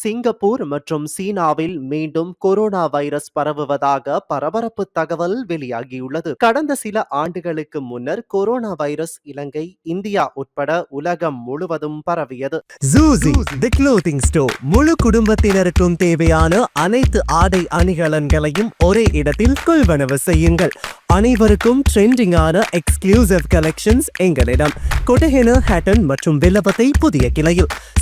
Singapore மற்றும் சீனாவில் மீண்டும் கொரோனா வைரஸ் பரவுவதாக பரபரப்பு தகவல் வெளியாகியுள்ளது. கடந்த சில ஆண்டுகளுக்கு முன்னர் கொரோனா வைரஸ் இலங்கை இந்தியா உட்பட உலகம் முழுவதும் பரவியது. ஜூசி தி க்ளோத்திங் ஸ்டோர் முழு குடும்பத்தினருக்கும் தேவையான அனைத்து ஆடை அணிகலன்களையும் ஒரே இடத்தில் கொள்வனவு செய்யுங்கள். அனைவருக்கும் ட்ரெண்டிங்கான எக்ஸ்க்ளூசிவ் கலெக்ஷன்ஸ் எங்களிடம். கொட்டஹென ஹேட்டன் மற்றும் வில்லபத்தை புதிய கிளையில்.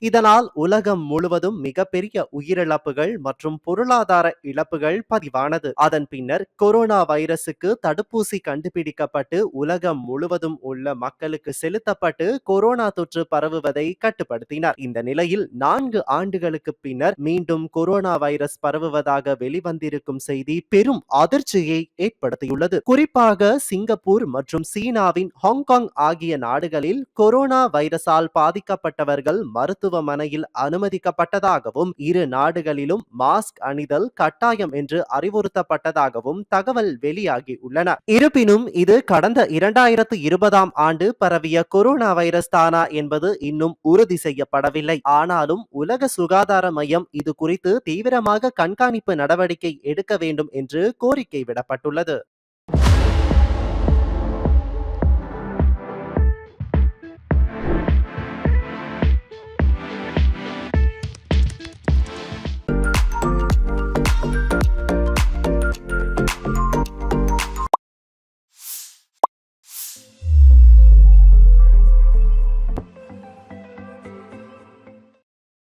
இதனால் உலகம் முழுவதும் மிகப்பெரிய உயிரிழப்புகள் மற்றும் பொருளாதார இழப்புகள் பதிவானது. அதன் பின்னர் கொரோனா வைரசுக்கு தடுப்பூசி கண்டுபிடிக்கப்பட்டு உலகம் முழுவதும் உள்ள மக்களுக்கு செலுத்தப்பட்டு கொரோனா தொற்று பரவுவதை கட்டுப்படுத்தினர். இந்த நிலையில் நான்கு ஆண்டுகளுக்கு பின்னர் மீண்டும் கொரோனா வைரஸ் பரவுவதாக வெளிவந்திருக்கும் செய்தி பெரும் அதிர்ச்சியை ஏற்படுத்தியுள்ளது. குறிப்பாக சிங்கப்பூர் மற்றும் சீனாவின் ஹாங்காங் ஆகிய நாடுகளில் கொரோனா வைரஸால் பாதிக்கப்பட்டவர்கள் மருத்துவ மருத்துவமனையில் அனுமதிக்கப்பட்டதாகவும் இரு நாடுகளிலும் மாஸ்க் அணிதல் கட்டாயம் என்று அறிவுறுத்தப்பட்டதாகவும் தகவல் வெளியாகி உள்ளன. இருப்பினும் இது கடந்த இரண்டாயிரத்து இருபதாம் ஆண்டு பரவிய கொரோனா வைரஸ் தானா என்பது இன்னும் உறுதி செய்யப்படவில்லை. ஆனாலும் உலக சுகாதார மையம் இது குறித்து தீவிரமாக கண்காணிப்பு நடவடிக்கை எடுக்க வேண்டும் என்று கோரிக்கை விடப்பட்டுள்ளது.